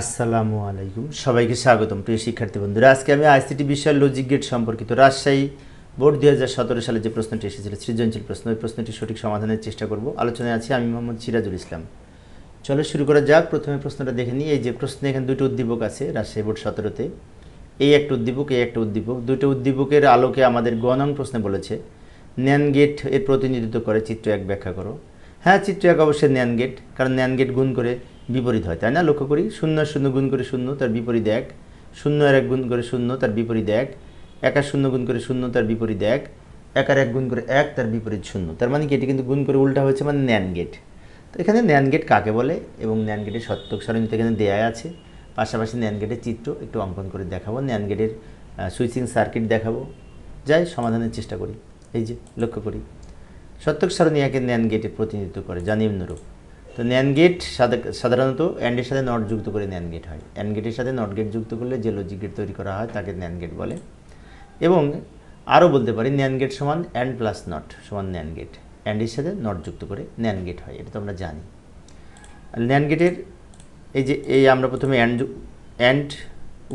আসসালামু আলাইকুম। সবাইকে স্বাগতম। প্রিয় শিক্ষার্থী বন্ধুরা, আজকে আমি আইসিটি বিষয় লজিক গেট সম্পর্কিত রাজশাহী বোর্ড দুই হাজার সতেরো সালে যে প্রশ্নটি এসেছিল, সৃজনশীল প্রশ্ন, ওই প্রশ্নটি সঠিক সমাধানের চেষ্টা করব। আলোচনায় আছি আমি মোহাম্মদ সিরাজুল ইসলাম। চলো শুরু করা যাক। প্রথমে প্রশ্নটা দেখে নিই। এই যে প্রশ্নে এখানে দুটো উদ্দীপক আছে রাজশাহী বোর্ড সতেরোতে। এই একটা উদ্দীপক এই একটা উদ্দীপক। দুটো উদ্দীপকের আলোকে আমাদের গণন প্রশ্নে বলেছে, ন্যান গেটের প্রতিনিধিত্ব করে চিত্র এক ব্যাখ্যা করো। হ্যাঁ চিত্র এক অবশ্যই ন্যান গেট, কারণ ন্যান গেট গুণ করে বিপরীত হয়, তাই না? লক্ষ্য করি, শূন্য শূন্য গুণ করে শূন্য, তার বিপরীত এক। শূন্য আর এক গুণ করে শূন্য, তার বিপরীত এক। এক আর শূন্য গুণ করে শূন্য, তার বিপরীত এক। এক আর এক গুণ করে এক, তার বিপরীত শূন্য। তার মানে কি? এটি কিন্তু গুণ করে উল্টা হয়েছে মানে ন্যান গেট। তো এখানে ন্যান গেট কাকে বলে? এবং ন্যান গেটের সত্যক সারণীতে এখানে দেয়া আছে। পাশাপাশি ন্যান গেটের চিত্র একটু অঙ্কন করে দেখাবো। ন্যান গেটের সুইচিং সার্কিট দেখাবো। যাই, সমাধানের চেষ্টা করি। এই যে, লক্ষ্য করি। সত্যক সারণী একে ন্যান গেটে প্রতিনিধিত্ব করে যা নিম্নরূপ তো ন্যান গেট সাধারণত অ্যান্ডের সাথে নট যুক্ত করে ন্যান গেট হয়। অ্যান্ড গেটের সাথে নট গেট যুক্ত করলে যে লজিক গেট তৈরি করা হয় তাকে ন্যান গেট বলে। এবং আরও বলতে পারি ন্যান গেট সমান অ্যান্ড প্লাস নট সমান ন্যান গেট অ্যান্ডের সাথে নট যুক্ত করে ন্যান গেট হয়, এটা তো আমরা জানি। ন্যান গেটের এই যে, এই আমরা প্রথমে অ্যান্ড অ্যান্ড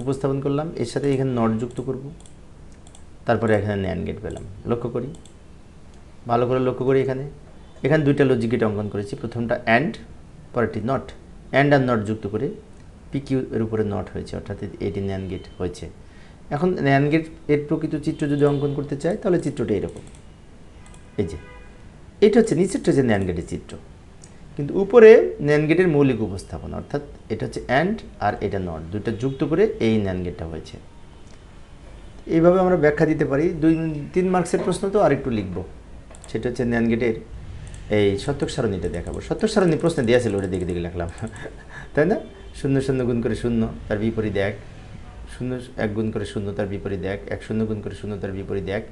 উপস্থাপন করলাম, এর সাথে এখানে নট যুক্ত করব। তারপরে এখানে ন্যান গেট পেলাম। লক্ষ্য করি। ভালো করে লক্ষ্য করি এখানে। এখানে দুইটা লজিক গেট অঙ্কন করেছি। প্রথমটা অ্যান্ড পরেরটি নট অ্যান্ড আর নট যুক্ত করে পিকিউ এর উপরে নট হয়েছে, অর্থাৎ এটি ন্যান গেট হয়েছে। এখন ন্যান গেটের প্রকৃত চিত্র যদি অঙ্কন করতে চাই, তাহলে চিত্রটা এরকম। এই যে, এটা হচ্ছে নিচেরটা হচ্ছে ন্যান গেটের চিত্র। কিন্তু উপরে ন্যান গেটের মৌলিক উপস্থাপন, অর্থাৎ এটা হচ্ছে অ্যান্ড আর এটা নট দুইটা যুক্ত করে এই ন্যান গেটটা হয়েছে। এইভাবে আমরা ব্যাখ্যা দিতে পারি। দুই, তিন মার্কসের প্রশ্ন তো আরেকটু লিখব। সেটা হচ্ছে ন্যান গেটের এই সত্যক সারণীটা দেখাবো। সত্যক সারণী প্রশ্নে দেওয়া ছিল ওটা দেখে দেখে লিখলাম। তাই না? শূন্য শূন্য গুণ করে শূন্য, তার বিপরীত এক। শূন্য, এক গুণ করে শূন্য, তার বিপরীত এক। এক শূন্য গুণ করে শূন্য, তার বিপরীত এক।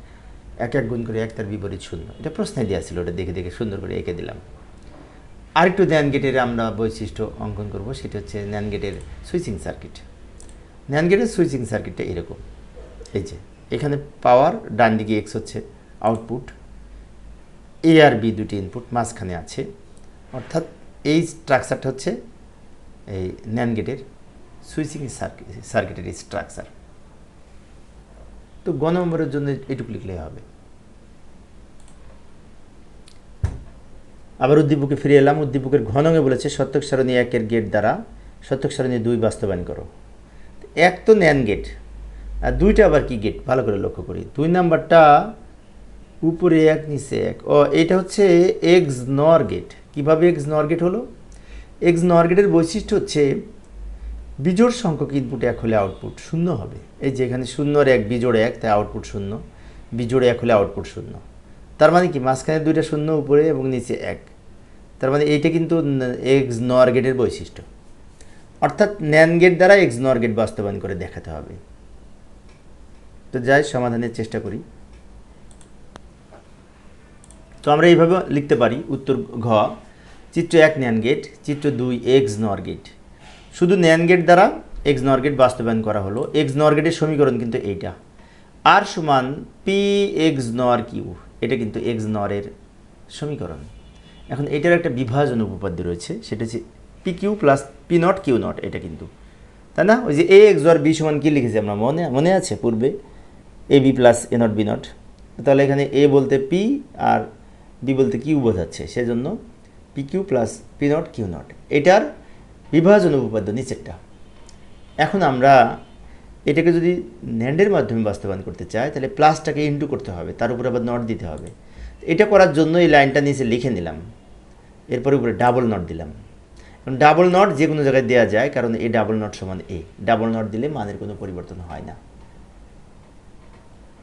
এক এক গুণ করে এক, তার বিপরীত শূন্য। এটা প্রশ্নে দেওয়া ছিল ওটা দেখে দেখে সুন্দর করে এঁকে দিলাম। আরেকটু ন্যান গেটের আমরা বৈশিষ্ট্য অঙ্কন করব, সেটা হচ্ছে ন্যান গেটের সুইচিং সার্কিট। ন্যান গেটের সুইচিং সার্কিটটা এরকম। এই যে, এখানে পাওয়ার ডান দিকে এক্স হচ্ছে আউটপুট এ আর বি দুটি ইনপুট মাঝখানে আছে। অর্থাৎ এই স্ট্রাকচারটা হচ্ছে এই ন্যান গেটের সুইচিং সার্কিট সার্কিটের স্ট্রাকচার তো গ নম্বরের জন্য এটুকু লিখলেই হবে। আবার উদ্দীপকে ফিরে এলাম। উদ্দীপকের ঘনঙে বলেছে, সত্যক সারণী একের গেট দ্বারা সত্যক সারণী দুই বাস্তবায়ন করো। এক তো ন্যান গেট আর দুইটা আবার কি গেট ভালো করে লক্ষ্য করি। দুই নাম্বারটা উপরে এক, নিচে এক। ও, এটা হচ্ছে এক্স নর গেট কীভাবে এক্স নর গেট হলো? এক্স নর গেটের বৈশিষ্ট্য হচ্ছে বিজোড় সংখ্যক ইনপুট এক হলে আউটপুট শূন্য হবে। এই যে এখানে শূন্যর এক, বিজোড় এক, তাই আউটপুট শূন্য। বিজোড় এক হলে আউটপুট শূন্য। তার মানে কি? মাঝখানে দুইটা শূন্য, উপরে এবং নিচে এক। তার মানে এইটা কিন্তু এক্স নর গেটের বৈশিষ্ট্য। অর্থাৎ ন্যান গেট দ্বারা এক্স নর গেট বাস্তবায়ন করে দেখাতে হবে। তো যাই, সমাধানের চেষ্টা করি। তো আমরা এইভাবে লিখতে পারি উত্তর ঘ, চিত্র এক ন্যান গেট, চিত্র দুই এক্স নর গেট। শুধু ন্যান গেট দ্বারা এক্স নর গেট বাস্তবায়ন করা হলো। এক্স নর গেটের সমীকরণ কিন্তু এইটা। আর সমান পি এক্স নর কিউ, এটা কিন্তু এক্স নরের সমীকরণ। এখন এটার একটা বিভাজন উপপাদ্য রয়েছে, সেটা হচ্ছে P Q plus P not Q not, এটা কিন্তু। তাই না? ওই যে এ এক্স আর বি সমান কী লিখেছি আমরা? মনে মনে আছে পূর্বে? A B plus A not B not. তাহলে এখানে এ বলতে পি আর বি বলতে কিউ বোঝাচ্ছে? সেজন্য P Q plus P not Q not এটার বিভাজন উপপাদ্য নিচেরটা। এখন আমরা এটাকে যদি ন্যান্ডের মাধ্যমে বাস্তবায়ন করতে চাই, তাহলে প্লাসটাকে ইন্টু করতে হবে, তার উপরে আবার নট দিতে হবে। এটা করার জন্য এই লাইনটা নিচে লিখে নিলাম। এরপরে উপরে ডাবল নট দিলাম। ডাবল নট যে কোনো জায়গায় দেওয়া যায়, কারণ এ ডাবল নট সমান এ ডাবল নট দিলে মানের কোনো পরিবর্তন হয় না।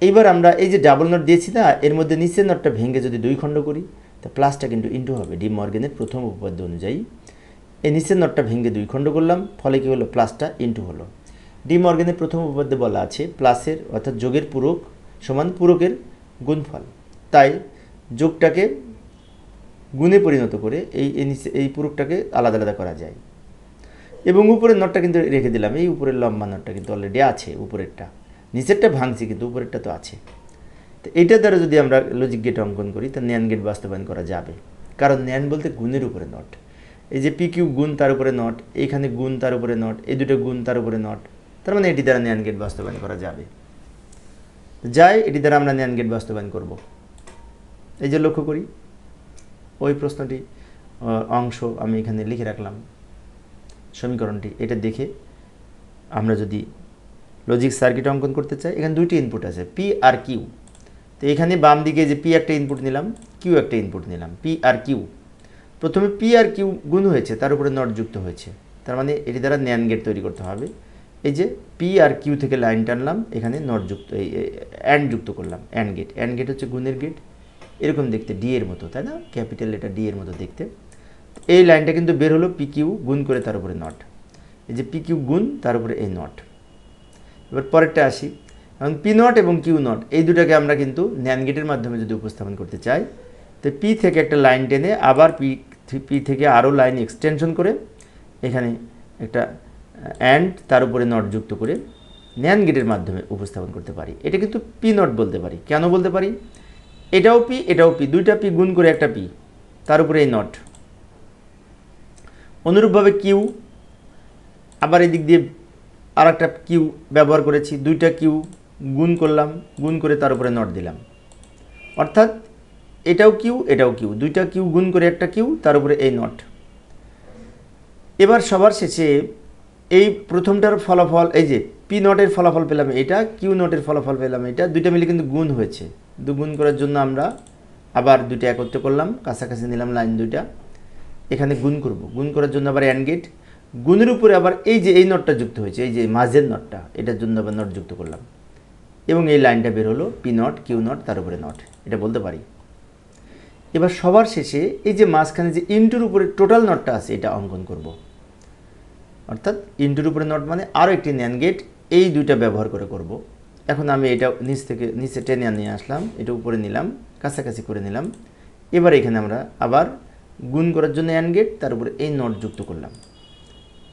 এইবার আমরা এই যে ডাবল নট দিয়েছি না, এর মধ্যে নিচের নটটা ভেঙে যদি দুই খণ্ড করি, তা প্লাসটা কিন্তু ইন্টু হবে ডি মর্গেনের প্রথম উপপাদ্য অনুযায়ী। এই নিচের নটটা ভেঙে দুই খণ্ড করলাম, ফলে কী হলো? প্লাসটা ইন্টু হলো। ডি মর্গেনের প্রথম উপপাদ্যে বলা আছে প্লাসের অর্থাৎ যোগের পূরক সমান পূরকের গুণফল। তাই যোগটাকে গুণে পরিণত করে এই নিচে, এই পূরকটাকে আলাদা আলাদা করা যায়। এবং উপরের নটটা কিন্তু রেখে দিলাম, এই উপরের লম্বা নটটা কিন্তু অলরেডি আছে, উপরেরটা। নিচেরটা ভাঙছি, কিন্তু উপরেরটা তো আছে। তো এইটা দ্বারা যদি আমরা লজিক গেট অঙ্কন করি, তা ন্যান গেট বাস্তবায়ন করা যাবে। কারণ ন্যান বলতে গুণের উপরে নট এই যে পি কিউ গুণ তার উপরে নট এইখানে গুণ তার উপরে নট এই দুটো গুণ তার উপরে নট তার মানে এটি দ্বারা ন্যান গেট বাস্তবায়ন করা যাবে। যাই, এটি দ্বারা আমরা ন্যান গেট বাস্তবায়ন করব। এই যে লক্ষ্য করি, ওই প্রশ্নটি অংশ আমি এখানে লিখে রাখলাম। সমীকরণটি এটা দেখে আমরা যদি লজিক সার্কিট অঙ্কন করতে চাই, এখানে দুইটি ইনপুট আছে পি আর কিউ তো এখানে বাম দিকে যে পি একটা ইনপুট নিলাম কিউ একটা ইনপুট নিলাম পি আর কিউ প্রথমে পি আর কিউ গুণ হয়েছে, তার উপরে নট যুক্ত হয়েছে। তার মানে এটি দ্বারা ন্যান গেট তৈরি করতে হবে। এই যে পি আর কিউ থেকে লাইন টানলাম, এখানে নট যুক্ত, এই অ্যান্ড যুক্ত করলাম অ্যান্ড গেট অ্যান্ড গেট হচ্ছে গুণের গেট এরকম দেখতে ডি এর মতো, তাই না? ক্যাপিটাল এটা ডি এর মতো দেখতে। এই লাইনটা কিন্তু বের হলো পি কিউ গুণ করে তার উপরে নট এই যে পি কিউ গুণ, তার উপরে এই নট এবার পরেরটা আসি। এবং পি নট এবং কিউ নট এই দুটাকে আমরা কিন্তু ন্যান গেটের মাধ্যমে যদি উপস্থাপন করতে চাই, তো পি থেকে একটা লাইন টেনে আবার পি পি থেকে আরও লাইন এক্সটেনশন করে এখানে একটা অ্যান্ড তার উপরে নট যুক্ত করে ন্যান গেটের মাধ্যমে উপস্থাপন করতে পারি। এটা কিন্তু পি নট বলতে পারি। কেন বলতে পারি? এটাও পি এটাও পি দুইটা পি গুণ করে একটা পি তার উপরে এই নট অনুরূপভাবে কিউ আবার এদিক দিয়ে আর একটা কিউ ব্যবহার করেছি, দুইটা কিউ গুণ করলাম, গুণ করে তার উপরে নট দিলাম। অর্থাৎ এটাও কিউ এটাও কিউ, দুইটা কিউ গুণ করে একটা কিউ, তার উপরে এই নট। এবার সবার শেষে এই প্রথমটার ফলাফল, এই যে পি নটের ফলাফল পেলাম এটা, কিউ নটের ফলাফল পেলাম এটা, দুইটা মিলে কিন্তু গুণ হয়েছে। দু গুণ করার জন্য আমরা আবার দুইটা একত্র করলাম, কাছাকাছি নিলাম লাইন দুইটা। এখানে গুণ করব। গুণ করার জন্য আবার অ্যান্ড গেট গুণের উপরে আবার এই যে এই নটটা যুক্ত হয়েছে, এই যে মাঝের নটটা, এটার জন্য আবার নট যুক্ত করলাম। এবং এই লাইনটা বের হলো পি নট কিউ নট, তার উপরে নট, এটা বলতে পারি। এবার সবার শেষে এই যে মাঝখানে যে ইন্টুর উপরে টোটাল নটটা আছে, এটা অঙ্কন করব। অর্থাৎ ইন্টুর উপরে নট মানে আরও একটি ন্যান গেট, এই দুইটা ব্যবহার করে করব। এখন আমি এটা নিচ থেকে, নিচে টেনে নিয়ে আসলাম, এটা উপরে নিলাম, কাছাকাছি করে নিলাম। এবার এখানে আমরা আবার গুণ করার জন্য অ্যান গেট, তার উপরে এই নট যুক্ত করলাম।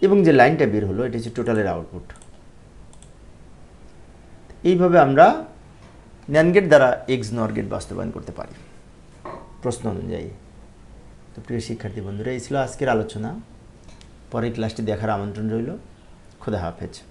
এবং যে লাইনটা বের হলো, এটা হচ্ছে টোটালের আউটপুট এইভাবে আমরা ন্যানগেট দ্বারা এক্স নর গেট বাস্তবায়ন করতে পারি। প্রশ্ন অনুযায়ী। তো প্রিয় শিক্ষার্থী বন্ধুরা, এই ছিল আজকের আলোচনা। পরের ক্লাসটি দেখার আমন্ত্রণ রইল। খোদা হাফেজ।